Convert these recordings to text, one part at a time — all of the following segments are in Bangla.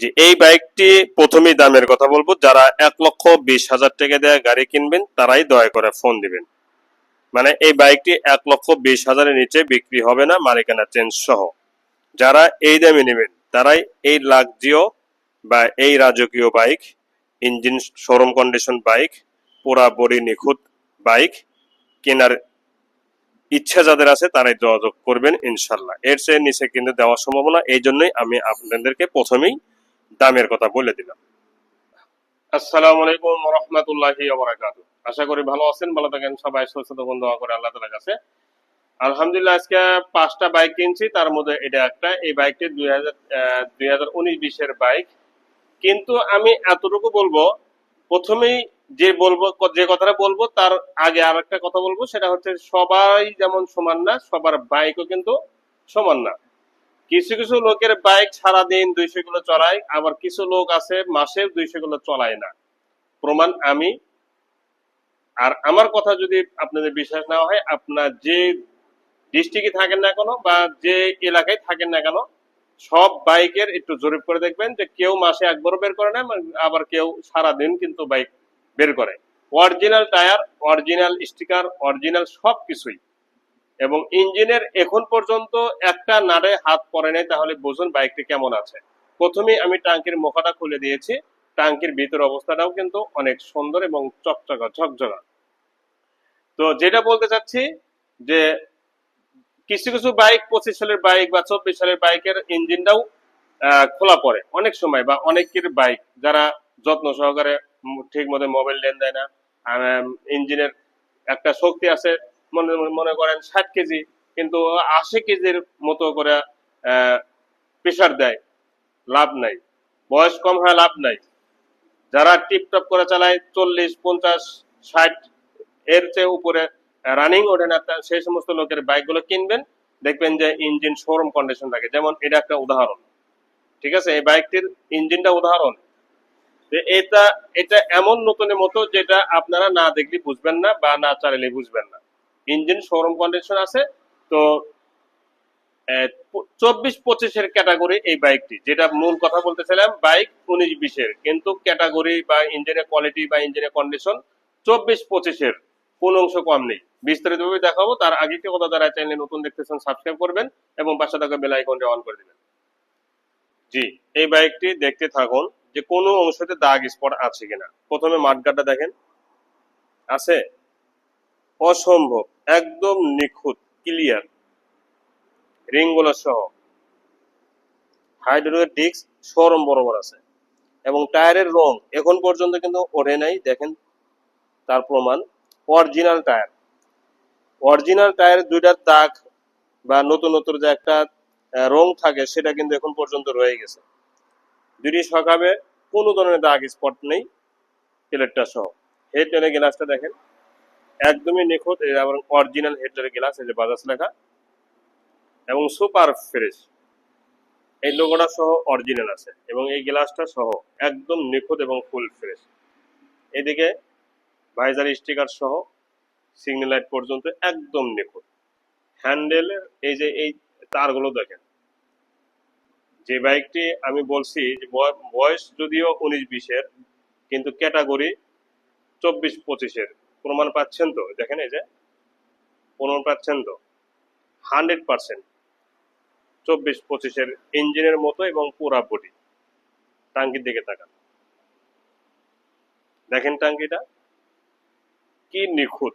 যে এই বাইকটি প্রথমেই দামের কথা বলব, যারা এক লক্ষ বিশ হাজার টাকা দেওয়া গাড়ি কিনবেন, তারাই দয়া করে ফোন দিবেন। মানে এই বাইকটি এক লক্ষ বিশ হাজারের নিচে বিক্রি হবে না, মালিকানা চেঞ্জ সহ। যারা এই দামে নেবেন, তারাই এই লাগজিও বা এই রাজকীয় bike engine showroom condition bike পুরা বড়ি নিখুঁত বাইক, কেনার ইচ্ছা যাদের আছে, তারাই যোগাযোগ করবেন ইনশাল্লাহ এর চেয়ে নিচে কিন্তু দেওয়ার সম্ভাবনা, এই জন্যই আমি আপনাদেরকে প্রথমেই দামের কথা বলে দিলাম। আসসালামু আলাইকুম রহমতুল্লাহি আশা করি ভালো আছেন, ভালো থাকেন, সবাই সুস্থ থাকুন দোয়া করে আল্লাহ তাআলার কাছে। আলহামদুলিল্লাহ, আজকে পাঁচটা বাইক কিনছি, তার মধ্যে এটা একটা। এই বাইকটি দুই হাজার দুই হাজার উনিশ বাইক। কিন্তু আমি এতটুকু বলব, প্রথমেই যে বলব, যে কথাটা বলব, তার আগে আর একটা কথা বলব, সেটা হচ্ছে সবাই যেমন সমান না, সবার বাইকও কিন্তু সমান না। কিছু কিছু লোকের বাইক সারাদিন দুইশো কিলো চলায় আবার কিছু লোক আছে মাসে দুইশো কিলো চলায় না। প্রমাণ আমি। আর আমার কথা যদি আপনাদের বিশ্বাস না হয়, আপনার যে ডিস্ট্রিক্টে থাকেন না কেন বা যে এলাকায় থাকেন না কেন, সব বাইকের একটু জরিপ করে দেখবেন যে কেউ মাসে একবারও বের করে না আবার কেউ সারাদিন কিন্তু বাইক বের করে। Original tyre, original sticker, original সব কিছুই এবং ইঞ্জিনের এখন পর্যন্ত একটা নাড়ে হাত পড়ে নাই, তাহলে বুঝুন বাইকটি কেমন আছে। প্রথমে আমি টাঙ্কির মুখাটা খুলে দিয়েছি। টাঙ্কির ভিতর অবস্থাটাও কিন্তু অনেক সুন্দর এবং চকচকা, ঝকঝকা। তো যেটা বলতে চাচ্ছি যে কিছু কিছু বাইক, পঁচিশ সালের বাইক বা চব্বিশ সালের বাইকের ইঞ্জিনটাও খোলা পড়ে অনেক সময় বা অনেকের বাইক যারা যত্ন সহকারে ঠিক মতো মোবাইল লেন দেয় না ইঞ্জিনের একটা শক্তি আছে মনে করেন ষাট কেজি, কিন্তু আশি কেজির মতো করে প্রেশার দেয়। লাভ নাই। বয়স কম হয় লাভ নাই। যারা টিপটপ করে চালায়, চল্লিশ, পঞ্চাশ, ষাট, এর চেয়ে উপরে রানিং ওঠে না সেই সমস্ত লোকের বাইকগুলো কিনবেন, দেখবেন যে ইঞ্জিন শোরুম কন্ডিশন থাকে। যেমন এটা একটা উদাহরণ। ঠিক আছে? এই বাইকটির ইঞ্জিনটা উদাহরণ। এটা এটা এমন নতুনের মতো যেটা আপনারা না দেখলে বুঝবেন না বা না চালালে বুঝবেন না। ইঞ্জিন শোরুম কন্ডিশন আছে। তো চব্বিশ পঁচিশের ক্যাটাগরি এই বাইকটি যেটা মূল কথা বলতেছিলাম বাইক উনিশ বিশের। কিন্তু ক্যাটাগরি বা ইঞ্জিনের কোয়ালিটি বা ইঞ্জিনের কন্ডিশন চব্বিশ পঁচিশের, কোন অংশ কম নেই। বিস্তারিতভাবে দেখাবো, তার আগে কি কথা যারা চ্যানেলে নতুন দেখতেছেন সাবস্ক্রাইব করবেন এবং পাশে থাকা বেল আইকনটা অন করে দিবেন। জি, এই বাইকটি দেখতে থাকুন যে কোনো অংশতে দাগ স্পট আছে কিনা। প্রথমে মাঠগাটটা দেখেন। আছে? অসম্ভব, একদম নিখুঁত, ক্লিয়ার। রিংগুলো সহ। হাইড্রোলিক ডিস্ক সরম বরাবর আছে। এবং টায়ারের রং এখন পর্যন্ত কিন্তু ওঠে নাই, দেখেন তার প্রমাণ। Original tyre. অরিজিনাল টায়ারের দুইটার দাগ বা নতুন নতুন যে একটা রং থাকে, সেটা কিন্তু এখন পর্যন্ত রয়ে গেছে। দুটি সকাবে কোনো ধরনের দাগ স্পট নেই, প্লেটটা সহ। হেডলাইনের গ্লাসটা দেখেন। একদমই নিখুঁত এবং অরিজিনাল হেডলাইনের গ্লাস এই যে বাজাজ লেখা, এবং সুপার ফ্রেশ এই লোগোটা সহ অরিজিনাল আছে, এবং এই গ্লাসটা সহ একদম নিখুঁত এবং ফুল ফ্রেশ এদিকে ভাইজার স্টিকার সহ সিগন্যাল লাইট পর্যন্ত একদম নিখুঁত। হ্যান্ডেলের এই যে এই তারগুলো দেখেন। যে বাইকটি আমি বলছি, যে বয়- বয়স যদিও উনিশ বিশের, কিন্তু ক্যাটাগরি চব্বিশ পঁচিশের। প্রমাণ পাচ্ছেন তো? দেখেন এই যে, প্রমাণ পাচ্ছেন তো? হান্ড্রেড পার্সেন্ট চব্বিশ পঁচিশের ইঞ্জিনের মতো এবং পুরা বডি টাঙ্কির দিকে তাকান। দেখেন টাঙ্কিটা। কি নিখুঁত।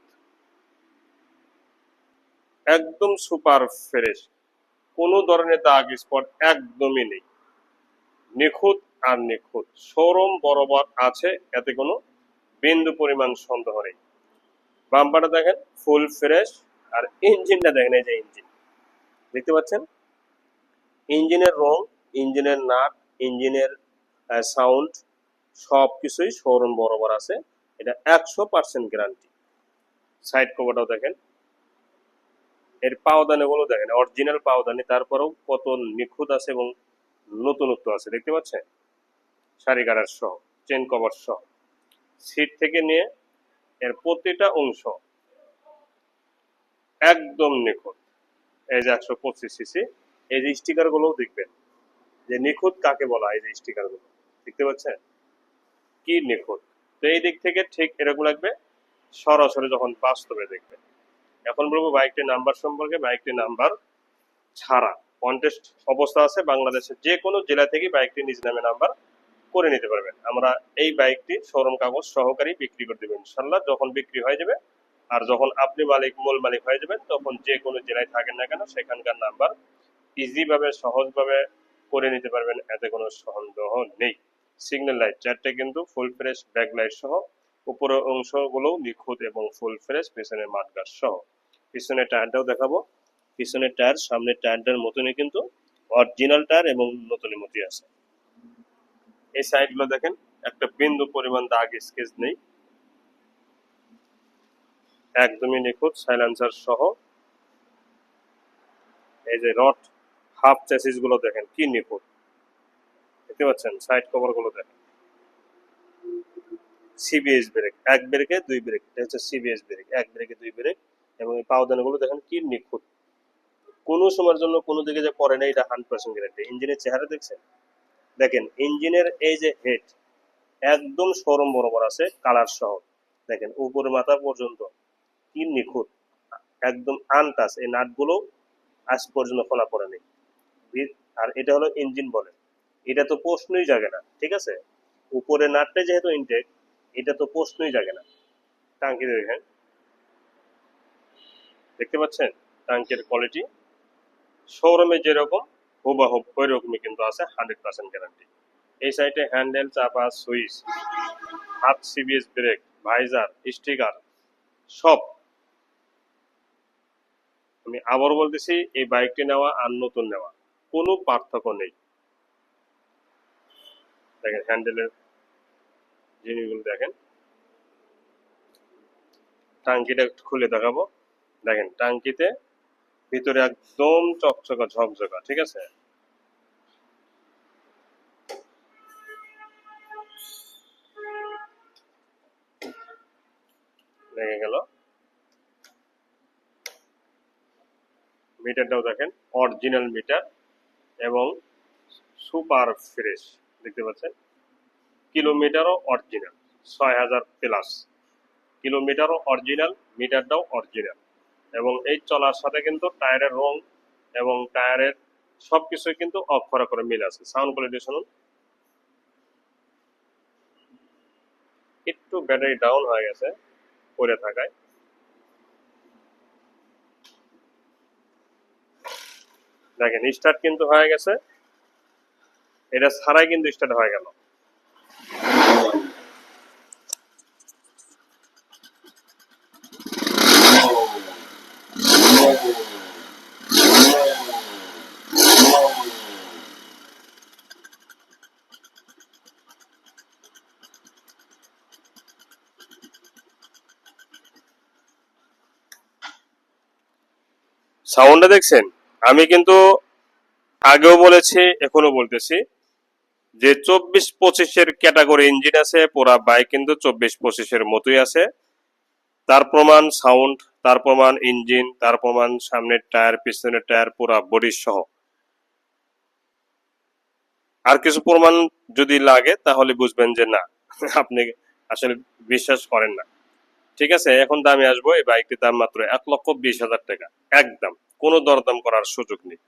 একদম সুপার ফ্রেশ। কোনো ধরনের দাগ স্পট একদমই নেই। নিখুঁত আর নিখুঁত। শোরুম বরাবর আছে, এতে কোনো বিন্দু পরিমাণ সন্দেহ নেই। বাম্পারটা দেখেন, ফুল ফ্রেশ, আর ইঞ্জিনটা দেখেন, এই যে ইঞ্জিন। দেখতে পাচ্ছেন? ইঞ্জিনের রং, ইঞ্জিনের নাট ইঞ্জিনের সাউন্ড সব কিছুই শোরুম বরাবর আছে। এটা একশো পার্সেন্ট গ্যারান্টি সাইড কভারটাও দেখেন। এর পাওদানিগুলো দেখেন অরিজিনাল পাওদানি, তারপরেও কত নিখুঁত আছে এবং নতুনত্ব আছে। দেখতে পাচ্ছেন? শাড়ি গাড়ার সহ চেন কভার সহ। সিট থেকে নিয়ে এর প্রতিটা অংশ একদম নিখুঁত। এই যে একশো পঁচিশ সিসি এই যে স্টিকার গুলোও দেখবেন। যে নিখুঁত কাকে বলা এই যে স্টিকারগুলো। দেখতে পাচ্ছেন? কি নিখুঁত। তো এই দিক থেকে ঠিক এরকম লাগবে। সরাসরি যখন বাস্তবে দেখবে এখন বলব বাইকটির নাম্বার সম্পর্কে, বাইকটির নাম্বার ছাড়া। কন্টেস্ট অবস্থা আছে বাংলাদেশের যে কোনো জেলা থেকে বাইকটি নিজ নামে নাম্বার করে নিতে পারবেন। আমরা এই বাইকটি শোরুম কাগজ সহকারী বিক্রি করে দেবেন ইনশাল্লাহ। যখন বিক্রি হয়ে যাবে আর যখন আপনি মালিক, মূল মালিক হয়ে যাবেন, তখন যে কোনো জেলায় থাকেন না কেন সেখানকার নাম্বার ইজি ভাবে সহজভাবে করে নিতে পারবেন। এতে কোনো সন্দেহ নেই। সিগন্যাল লাইট চারটে কিন্তু ফুল ফ্রেশ ব্যাক লাইট সহ। উপরের অংশগুলো নিখুঁত এবং ফুল ফ্রেশ পেছনের মাঠগার সহ। পিছনের টায়ারটাও দেখাবো। পিছনের টায়ার, সামনের টায়ারটার মতনই কিন্তু অরিজিনাল টায়ার এবং নতুনের মতোই আছে। এই সাইডগুলো দেখেন, একটা বিন্দু পরিমাণ দাগ, স্কেচ নেই। একদমই নিখুঁত সাইলেন্সার সহ। এই যে রড হাফ চ্যাসিসগুলো দেখেন, কি নিখুঁত। দেখতে পাচ্ছেন? সাইড কভারগুলো দেখেন। সিবিএস ব্রেক এক ব্রেকে দুই ব্রেক এটা হচ্ছে সিবিএস ব্রেক এক ব্রেকে দুই ব্রেক এবং এই পাওদানা গুলো দেখেন, কি নিখুঁত। কোনো সময়ের জন্য কোনো দিকে যে পরে না, এটা হান্ড্রেড পার্সেন্ট গ্যারান্টি ইঞ্জিনের চেহারা দেখছেন? দেখেন, ইঞ্জিনের এই যে হেড একদম সরম বরাবর আছে কালার সহ। দেখেন, উপরে মাথা পর্যন্ত কি নিখুঁত, একদম আনটাস এই নাটগুলো আজ পর্যন্ত খোলা পড়ে নেই আর এটা হলো ইঞ্জিন বলে। এটা তো প্রশ্নই জাগে না, ঠিক আছে? উপরে নাটটা যেহেতু ইনটেক এটা তো প্রশ্নই জাগে না। টাঙ্কি দেখেন দেখতে পাচ্ছেন? টাঙ্কের কোয়ালিটি শোরুমে যেরকম হুবাহুব ওই রকমই কিন্তু আছে হান্ড্রেড পার্সেন্ট গ্যারান্টি এই সাইডে হ্যান্ডেল চাপা সুইচ হাত সিবিএস ব্রেক ভাইজার স্টিকার সব। আমি আবার বলতেছি, এই বাইকটি নেওয়া আর নতুন নেওয়া, কোনো পার্থক্য নেই। দেখেন হ্যান্ডেলের জিনিসগুলো দেখেন। টাঙ্কিটা খুলে দেখাবো। দেখেন টাঙ্কিতে ভিতরে একদম চকচকা ঝকঝকা, ঠিক আছে? লেগে গেল। মিটারটাও দেখেন অরিজিনাল মিটার এবং সুপার ফ্রেশ দেখতে পাচ্ছেন? কিলোমিটারও অরিজিনাল ছয় হাজার প্লাস কিলোমিটারও অরিজিনাল মিটারটাও অরিজিনাল এবং এই চলার সাথে কিন্তু টায়ারের রং এবং টায়ারের সবকিছুই কিন্তু অক্ষরে করে মিল আছে। সাউন্ড কোয়ালিটি শুনুন। একটু ব্যাটারি ডাউন হয়ে গেছে পরে থাকায়। দেখেন স্টার্ট কিন্তু হয়ে গেছে। এটা ছাড়াই কিন্তু স্টার্ট হয়ে গেল। সাউন্ডটা দেখছেন? আমি কিন্তু আগেও বলেছি, এখনও বলতেছি যে চব্বিশ পঁচিশের ক্যাটাগরি ইঞ্জিন আছে, পুরা বাইক কিন্তু চব্বিশ পঁচিশের মতোই আছে। তার প্রমাণ সাউন্ড, তার প্রমাণ ইঞ্জিন, তার প্রমাণ সামনের টায়ার, পিছনের টায়ার, পুরা বডি সহ। আর কিছু প্রমাণ যদি লাগে, তাহলে বুঝবেন যে না, আপনি আসলে বিশ্বাস করেন না। ঠিক আছে, এখন দামে আসব। এই বাইকটির দাম মাত্র এক লক্ষ বিশ হাজার টাকা। একদম, কোনো দরদাম করার সুযোগ নেই।